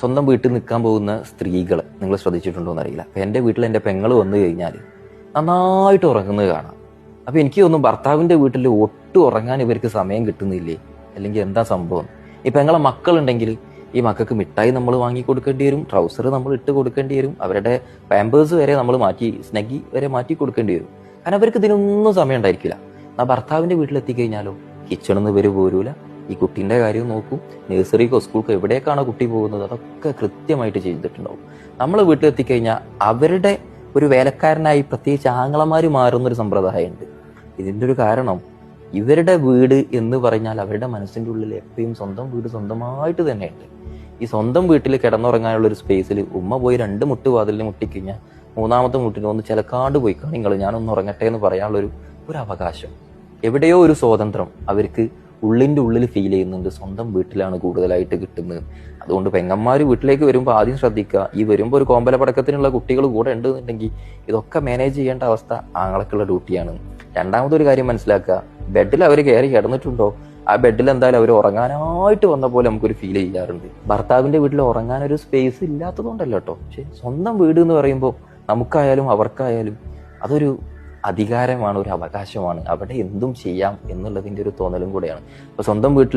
സ്വന്തം വീട്ടിൽ നിൽക്കാൻ പോകുന്ന സ്ത്രീകൾ നിങ്ങൾ ശ്രദ്ധിച്ചിട്ടുണ്ടോ എന്നറിയില്ല. അപ്പം എന്റെ വീട്ടിൽ എന്റെ പെങ്ങൾ വന്നു കഴിഞ്ഞാൽ നന്നായിട്ട് ഉറങ്ങുന്നത് കാണാം. അപ്പം എനിക്ക് തോന്നും ഭർത്താവിന്റെ വീട്ടിൽ ഒട്ടും ഉറങ്ങാൻ ഇവർക്ക് സമയം കിട്ടുന്നില്ലേ? അല്ലെങ്കിൽ എന്താ സംഭവം? ഈ പെങ്ങളെ മക്കളുണ്ടെങ്കിൽ ഈ മക്കൾക്ക് മിഠായി നമ്മൾ വാങ്ങി കൊടുക്കേണ്ടി വരും ട്രൗസർ നമ്മൾ ഇട്ട് കൊടുക്കേണ്ടി വരും അവരുടെ പാമ്പേഴ്സ് വരെ നമ്മൾ മാറ്റി സ്നഗി വരെ മാറ്റി കൊടുക്കേണ്ടി വരും. കാരണം അവർക്ക് ഇതിനൊന്നും സമയം ഉണ്ടായിരിക്കില്ല. ആ ഭർത്താവിന്റെ വീട്ടിലെത്തിക്കഴിഞ്ഞാലോ? കിച്ചണിൽ നിന്ന് ഇവർ പോരൂല. ഈ കുട്ടീന്റെ കാര്യം നോക്കും. നഴ്സറിക്കോ സ്കൂൾക്കോ എവിടേക്കാണോ കുട്ടി പോകുന്നത് അതൊക്കെ കൃത്യമായിട്ട് ചെയ്തിട്ടുണ്ടാവും. നമ്മൾ വീട്ടിലെത്തിക്കഴിഞ്ഞാൽ അവരുടെ ഒരു വേലക്കാരനായി പ്രത്യേകിച്ച് ആങ്ങളമാർ മാറുന്നൊരു സമ്പ്രദായമുണ്ട്. ഇതിന്റെ ഒരു കാരണം ഇവരുടെ വീട് എന്ന് പറഞ്ഞാൽ അവരുടെ മനസ്സിന്റെ ഉള്ളിൽ എപ്പോഴും സ്വന്തം വീട് സ്വന്തമായിട്ട് തന്നെയുണ്ട്. ഈ സ്വന്തം വീട്ടിൽ കിടന്നുറങ്ങാനുള്ള ഒരു സ്പേസിൽ ഉമ്മ പോയി രണ്ട് മുട്ട് വാതിലിന് മുട്ടിക്കഴിഞ്ഞാൽ മൂന്നാമത്തെ മുട്ടിന് ഒന്ന് ചിലക്കാണ്ട് പോയി നിങ്ങൾ ഞാനൊന്ന് ഉറങ്ങട്ടെ എന്ന് പറയാനുള്ളൊരു ഒരു അവകാശം. എവിടെയോ ഒരു സ്വാതന്ത്ര്യം അവർക്ക് ഉള്ളിന്റെ ഉള്ളിൽ ഫീൽ ചെയ്യുന്നുണ്ട്. സ്വന്തം വീട്ടിലാണ് കൂടുതലായിട്ട് കിട്ടുന്നത്. അതുകൊണ്ട് പെങ്ങന്മാർ വീട്ടിലേക്ക് വരുമ്പോൾ ആദ്യം ശ്രദ്ധിക്കുക. ഈ വരുമ്പോൾ ഒരു കോമ്പല പടക്കത്തിനുള്ള കുട്ടികൾ കൂടെ ഉണ്ടെന്നുണ്ടെങ്കിൽ ഇതൊക്കെ മാനേജ് ചെയ്യേണ്ട അവസ്ഥ ആങ്ങളക്കുള്ള ഡ്യൂട്ടിയാണ് രണ്ടാമതൊരു കാര്യം മനസ്സിലാക്കുക. ബെഡിൽ അവർ കയറി കിടന്നിട്ടുണ്ടോ? ആ ബെഡിൽ എന്തായാലും അവർ ഉറങ്ങാനായിട്ട് വന്ന പോലെ നമുക്കൊരു ഫീൽ ചെയ്യാറുണ്ട്. ഭർത്താവിന്റെ വീട്ടിൽ ഉറങ്ങാൻ ഒരു സ്പേസ് ഇല്ലാത്തതുകൊണ്ടല്ല കേട്ടോ പക്ഷെ സ്വന്തം വീട് എന്ന് പറയുമ്പോൾ നമുക്കായാലും അവർക്കായാലും അതൊരു അധികാരമാണ് ഒരു അവകാശമാണ്. അവിടെ എന്തും ചെയ്യാം എന്നുള്ളതിന്റെ ഒരു തോന്നലും കൂടെയാണ്. അപ്പോൾ സ്വന്തം വീട്ടിൽ